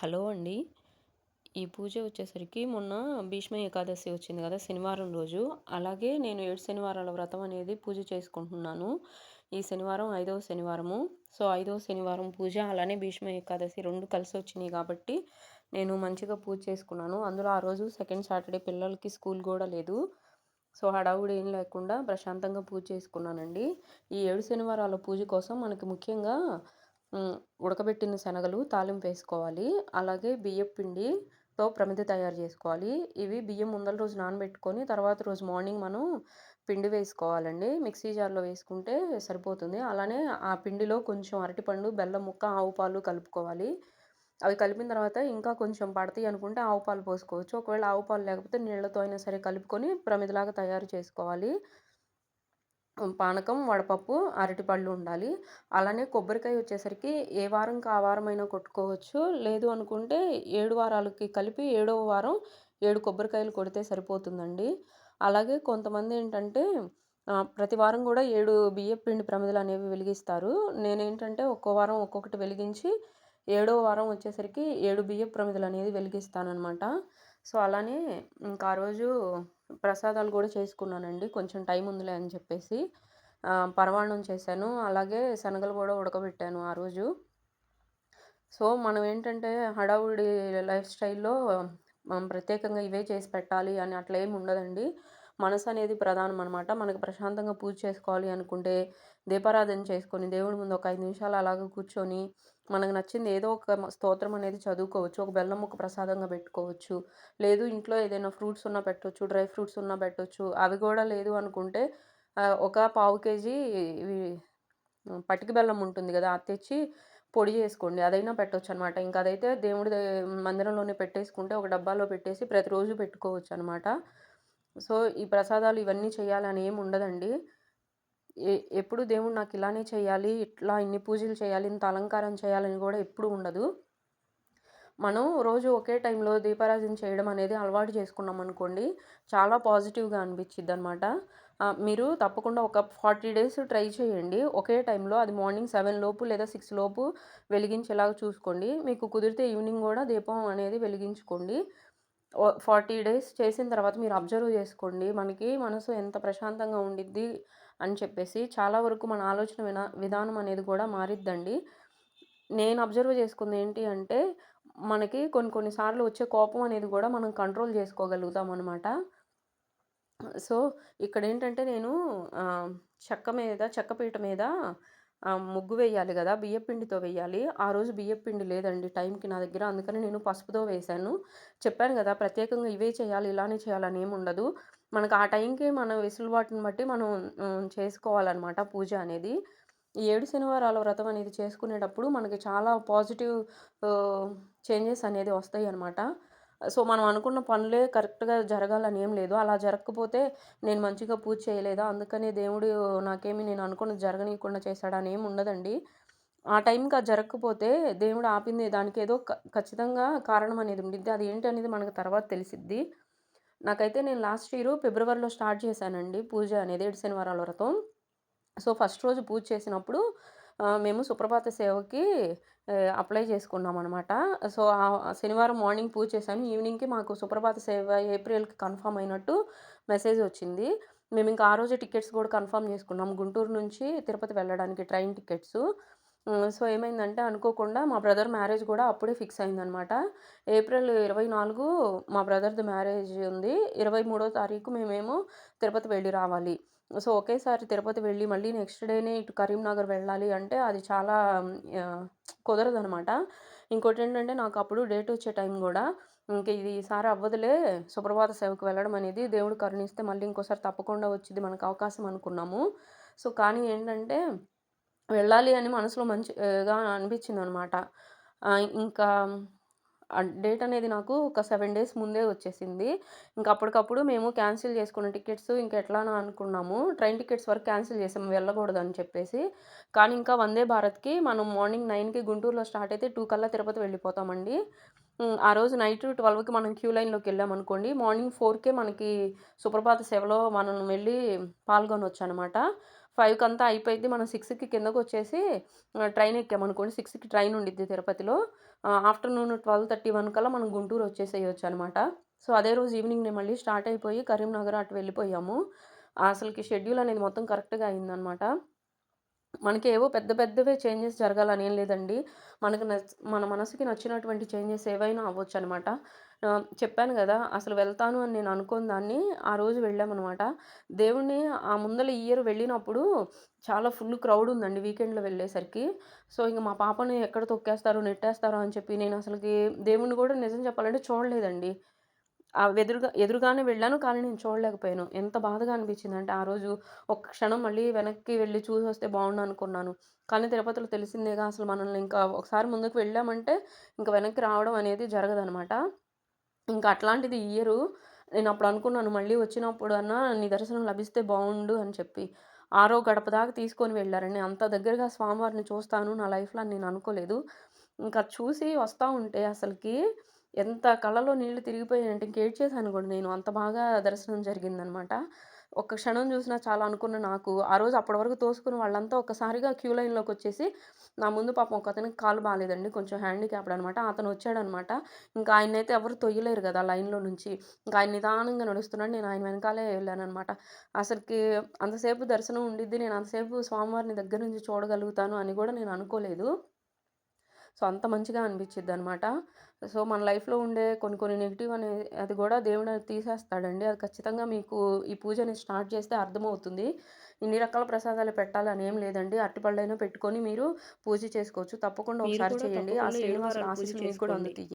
Hello అండి. ఈ పూజ వచ్చేసరికి మొన్న భీష్మ ఏకాదశి వచ్చింది కదా శనివారం రోజు. అలాగే నేను ఏడు శనివారాల వ్రతం అనేది పూజ చేసుకుంటున్నాను. ఈ శనివారం ఐదవ శనివారము. సో ఐదవ శనివారం పూజ అలానే భీష్మ ఏకాదశి రెండు కలిసి వచ్చినాయి కాబట్టి నేను మంచిగా పూజ చేసుకున్నాను. అందులో ఆ రోజు సెకండ్ సాటర్డే పిల్లలకి స్కూల్ కూడా లేదు. సో హడావుడి ఏం లేకుండా ప్రశాంతంగా పూజ చేసుకున్నానండి. ఈ ఏడు శనివారాల పూజ కోసం మనకి ముఖ్యంగా ఉడకబెట్టిన శనగలు తాలింపు వేసుకోవాలి. అలాగే బియ్యం పిండితో ప్రమిద తయారు చేసుకోవాలి. ఇవి బియ్యం ముందల రోజు నానబెట్టుకొని తర్వాత రోజు మార్నింగ్ మనం పిండి వేసుకోవాలండి. మిక్సీ జార్లో వేసుకుంటే సరిపోతుంది. అలానే ఆ పిండిలో కొంచెం అరటిపండు బెల్లం ముక్క ఆవు పాలు కలుపుకోవాలి. అవి కలిపిన తర్వాత ఇంకా కొంచెం పడతాయి అనుకుంటే ఆవు పాలు పోసుకోవచ్చు. ఒకవేళ ఆవు పాలు లేకపోతే నీళ్ళతో అయినా సరే కలుపుకొని ప్రమిదలాగా తయారు చేసుకోవాలి. పానకం వడపప్పు అరటిపళ్ళు ఉండాలి. అలానే కొబ్బరికాయ వచ్చేసరికి ఏ వారంకి ఆ వారమైనా కొట్టుకోవచ్చు. లేదు అనుకుంటే ఏడు వారాలకి కలిపి ఏడవ వారం ఏడు కొబ్బరికాయలు కొడితే సరిపోతుందండి. అలాగే కొంతమంది ఏంటంటే ప్రతి వారం కూడా ఏడు బియ్యపు పిండి ప్రమిదలు అనేవి వెలిగిస్తారు. నేనేంటంటే ఒక్కో వారం ఒక్కొక్కటి వెలిగించి ఏడో వారం వచ్చేసరికి ఏడు బియ్యపు ప్రమిదలు అనేది వెలిగిస్తానమాట సో అలానే ఇంకా ఆ రోజు ప్రసాదాలు కూడా చేసుకున్నానండి. కొంచెం టైం ఉందిలే అని చెప్పేసి పరమాన్నం చేశాను. అలాగే శనగలు కూడా ఉడకబెట్టాను ఆ రోజు. సో మనం ఏంటంటే హడావుడి లైఫ్ స్టైల్లో మనం ప్రత్యేకంగా ఇవే చేసి పెట్టాలి అని అట్లా ఏమి ఉండదండి. మనసు అనేది ప్రధానం అనమాట మనకు ప్రశాంతంగా పూజ చేసుకోవాలి అనుకుంటే దీపారాధన చేసుకొని దేవుడి ముందు ఒక ఐదు నిమిషాలు అలాగ కూర్చొని మనకు నచ్చింది ఏదో ఒక స్తోత్రం అనేది చదువుకోవచ్చు. ఒక బెల్లం ముక్క ప్రసాదంగా పెట్టుకోవచ్చు. లేదు ఇంట్లో ఏదైనా ఫ్రూట్స్ ఉన్నా పెట్టవచ్చు డ్రై ఫ్రూట్స్ ఉన్నా పెట్టవచ్చు అవి కూడా లేదు అనుకుంటే ఒక పావు కేజీ ఇవి పటిక బెల్లం ఉంటుంది కదా అది తెచ్చి పొడి చేసుకోండి. అదైనా పెట్టవచ్చు అనమాట ఇంకా అదైతే దేవుడి మందిరంలోనే పెట్టేసుకుంటే ఒక డబ్బాలో పెట్టేసి ప్రతిరోజు పెట్టుకోవచ్చు అనమాట సో ఈ ప్రసాదాలు ఇవన్నీ చేయాలని ఏమి ఉండదండి. ఎ ఎప్పుడు దేవుడు నాకు ఇలానే చేయాలి ఇట్లా ఇన్ని పూజలు చేయాలి ఇంత అలంకారం చేయాలని కూడా ఎప్పుడు ఉండదు. మనం రోజు ఒకే టైంలో దీపారాధన చేయడం అనేది అలవాటు చేసుకున్నాం అనుకోండి చాలా పాజిటివ్గా అనిపించిద్ది అనమాట మీరు తప్పకుండా ఒక ఫార్టీ డేస్ ట్రై చేయండి. ఒకే టైంలో అది మార్నింగ్ సెవెన్ లోపు లేదా సిక్స్ లోపు వెలిగించేలాగా చూసుకోండి. మీకు కుదిరితే ఈవినింగ్ కూడా దీపం అనేది వెలిగించుకోండి. ఫార్టీ డేస్ చేసిన తర్వాత మీరు అబ్జర్వ్ చేసుకోండి. మనకి మనసు ఎంత ప్రశాంతంగా ఉండిద్ది అని చెప్పేసి చాలా వరకు మన ఆలోచన వినా విధానం అనేది కూడా మారిద్దండి. నేను అబ్జర్వ్ చేసుకుంది ఏంటి అంటే మనకి కొన్ని కొన్నిసార్లు వచ్చే కోపం అనేది కూడా మనం కంట్రోల్ చేసుకోగలుగుతాం అనమాట సో ఇక్కడ ఏంటంటే నేను చెక్క మీద చెక్కపీట మీద ముగ్గు వేయాలి కదా బియ్యపిండితో వేయాలి. ఆ రోజు బియ్యపిండి లేదండి టైంకి నా దగ్గర. అందుకని నేను పసుపుతో వేశాను. చెప్పాను కదా ప్రత్యేకంగా ఇవే చేయాలి ఇలానే చేయాలని ఏమి ఉండదు. మనకు ఆ టైంకి మన వెసులుబాటుని బట్టి మనం చేసుకోవాలన్నమాట పూజ అనేది. ఈ ఏడు శనివారాల వ్రతం అనేది చేసుకునేటప్పుడు మనకి చాలా పాజిటివ్ చేంజెస్ అనేది వస్తాయి అన్నమాట సో మనం అనుకున్న పనులే కరెక్ట్గా జరగాలని ఏం లేదు. అలా జరగకపోతే నేను మంచిగా పూజ చేయలేదా? అందుకనే దేవుడు నాకేమి నేను అనుకున్నది జరగనీయకుండా చేశాడని ఏమి ఉండదండి. ఆ టైంకి అది జరగకపోతే దేవుడు ఆపింది దానికి ఏదో ఖచ్చితంగా కారణం అనేది ఉండిద్ది. అది ఏంటి అనేది మనకు తర్వాత తెలిసిద్ది. నాకైతే నేను లాస్ట్ ఇయర్ ఫిబ్రవరిలో స్టార్ట్ చేశానండి పూజ అనేది ఏడు శనివారాల వ్రతం. సో ఫస్ట్ రోజు పూజ చేసినప్పుడు మేము సుప్రభాత సేవకి అప్లై చేసుకున్నాం అనమాట సో శనివారం మార్నింగ్ పూజ చేశాను. ఈవినింగ్కి మాకు సుప్రభాత సేవ ఏప్రిల్కి కన్ఫర్మ్ అయినట్టు మెసేజ్ వచ్చింది. మేము ఇంకా ఆ రోజు టికెట్స్ కూడా కన్ఫర్మ్ చేసుకున్నాం. గుంటూరు నుంచి తిరుపతి వెళ్ళడానికి ట్రైన్ టికెట్స్. సో ఏమైందంటే అనుకోకుండా మా బ్రదర్ మ్యారేజ్ కూడా అప్పుడే ఫిక్స్ అయిందనమాట ఏప్రిల్ ఇరవై నాలుగు మా బ్రదర్ది మ్యారేజ్ ఉంది. ఇరవై మూడో తారీఖు మేమేమో తిరుపతి వెళ్ళి రావాలి. సో ఒకేసారి తిరుపతి వెళ్ళి మళ్ళీ నెక్స్ట్ డేనే ఇటు కరీంనగర్ వెళ్ళాలి అంటే అది చాలా కుదరదనమాట ఇంకోటి ఏంటంటే నాకు అప్పుడు డేట్ వచ్చే టైం కూడా ఇంక ఇది ఈసారి అవ్వదులే సుప్రభాత సేవకు వెళ్ళడం అనేది దేవుడు కరుణిస్తే మళ్ళీ ఇంకోసారి తప్పకుండా వచ్చింది మనకు అవకాశం అనుకున్నాము. సో కానీ ఏంటంటే వెళ్ళాలి అని మనసులో మంచిగా అనిపించింది అనమాట ఇంకా డేట్ అనేది నాకు ఒక సెవెన్ డేస్ ముందే వచ్చేసింది. ఇంకా అప్పటికప్పుడు మేము క్యాన్సిల్ చేసుకున్న టికెట్స్ ఇంకా ఎట్లా అనుకున్నాము. ట్రైన్ టికెట్స్ వరకు క్యాన్సిల్ చేసాము వెళ్ళకూడదు అని చెప్పేసి. కానీ ఇంకా వందే భారత్కి మనం మార్నింగ్ నైన్కి గుంటూరులో స్టార్ట్ అయితే టూ కల్లా తిరుపతి వెళ్ళిపోతామండి. ఆ రోజు నైట్ ట్వెల్వ్కి మనం క్యూ లైన్లోకి వెళ్ళామనుకోండి మార్నింగ్ ఫోర్కే మనకి సుప్రభాత సేవలో మనం వెళ్ళి పాల్గొనవచ్చు అనమాట ఫైవ్కి అంతా అయిపోయింది. మనం సిక్స్కి కిందకు వచ్చేసి ట్రైన్ ఎక్కామనుకోండి. సిక్స్కి ట్రైన్ ఉండిద్ది తిరుపతిలో. ఆఫ్టర్నూన్ ట్వెల్వ్ థర్టీ వన్ కల్లా మనం గుంటూరు వచ్చేసేయొచ్చనమాట. సో, అదే రోజు ఈవినింగ్ నేను మళ్ళీ స్టార్ట్ అయిపోయి కరీంనగర్ అటు వెళ్ళిపోయాము. అసలుకి షెడ్యూల్ అనేది మొత్తం కరెక్ట్‌గా అయిందనమాట. మనకి ఏవో పెద్ద పెద్దవే చేంజెస్ జరగాలని ఏం లేదండి. మనకు నచ్ మన మనసుకి నచ్చినటువంటి చేంజెస్ ఏవైనా అవ్వొచ్చనమాట. అనమాట చెప్పాను కదా అసలు వెళ్తాను అని నేను అనుకున్న దాన్ని ఆ రోజు వెళ్ళామనమాట. దేవుడిని ఆ ముందల ఇయర్ వెళ్ళినప్పుడు చాలా ఫుల్ క్రౌడ్ ఉందండి వీకెండ్‌లో వెళ్ళేసరికి. సో, ఇంక మా పాపని ఎక్కడ తొక్కేస్తారో, నెట్టేస్తారో అని చెప్పి నేను అసలుకి దేవుడిని కూడా నిజం చెప్పాలంటే చూడలేదండి. ఆ ఎదురుగా ఎదురుగానే వెళ్ళాను. కానీ నేను చూడలేకపోయాను. ఎంత బాధగా అనిపించింది అంటే ఆ రోజు ఒక్క క్షణం మళ్ళీ వెనక్కి వెళ్ళి చూసి వస్తే బాగుండు అనుకున్నాను. కానీ తిరుపతిలో తెలిసిందేగా అసలు మనల్ని ఇంకా ఒకసారి ముందుకు వెళ్ళామంటే ఇంక వెనక్కి రావడం అనేది జరగదనమాట. ఇంకా అట్లాంటిది ఇయ్యరు నేను అప్పుడు అనుకున్నాను మళ్ళీ వచ్చినప్పుడన్నా నీ దర్శనం లభిస్తే బాగుండు అని చెప్పి. ఆరో గడప దాకా తీసుకొని వెళ్ళారండి అంత దగ్గరగా స్వామివారిని చూస్తాను నా లైఫ్‌లో నేను అనుకోలేదు. ఇంకా చూసి వస్తూ ఉంటే అసలుకి ఎంత కళ్ళలో నీళ్ళు తిరిగిపోయాయంటే ఇంకేడ్ చేశాను కూడా నేను. అంత బాగా దర్శనం జరిగిందనమాట. ఒక్క క్షణం చూసినా చాలా అనుకున్న నాకు, ఆ రోజు అప్పటి వరకు తోసుకున్న వాళ్ళంతా ఒక్కసారిగా క్యూ లైన్లోకి వచ్చేసి నా ముందు పాపం ఒకతనికి కాలు బాగాలేదండి కొంచెం హ్యాండిక్యాప్డ్ అనమాట. అతను వచ్చాడనమాట. ఇంకా ఆయన అయితే ఎవరు తొయ్యలేరు కదా లైన్‌లో నుంచి. ఇంకా ఆయన నిదానంగా నడుస్తున్నాడు. నేను ఆయన వెనకాలే వెళ్ళానమాట అసలుకి అంతసేపు దర్శనం ఉండిద్ది. నేను అంతసేపు స్వామివారిని దగ్గర నుంచి చూడగలుగుతాను అని కూడా నేను అనుకోలేదు. సో, అంత మంచిగా అనిపిచ్చిద్దనమాట. సో, మన లైఫ్‌లో ఉండే కొన్ని కొన్ని నెగెటివ్ అనే అది గూడా దేవుడు తీసేస్తాడండి. అది ఖచ్చితంగా మీకు ఈ పూజని స్టార్ట్ చేస్తే అర్థమవుతుంది. ఇన్ని రకాల ప్రసాదాలు పెట్టాలని ఏం లేదండి. అరటిపళ్ళైనా పెట్టుకొని మీరు పూజ చేసుకోవచ్చు. తప్పకుండా ఒకసారి కూడా చేయండి. ఆ పూజ ఆశీస్సులు మీకు కూడా. అందుతాయి.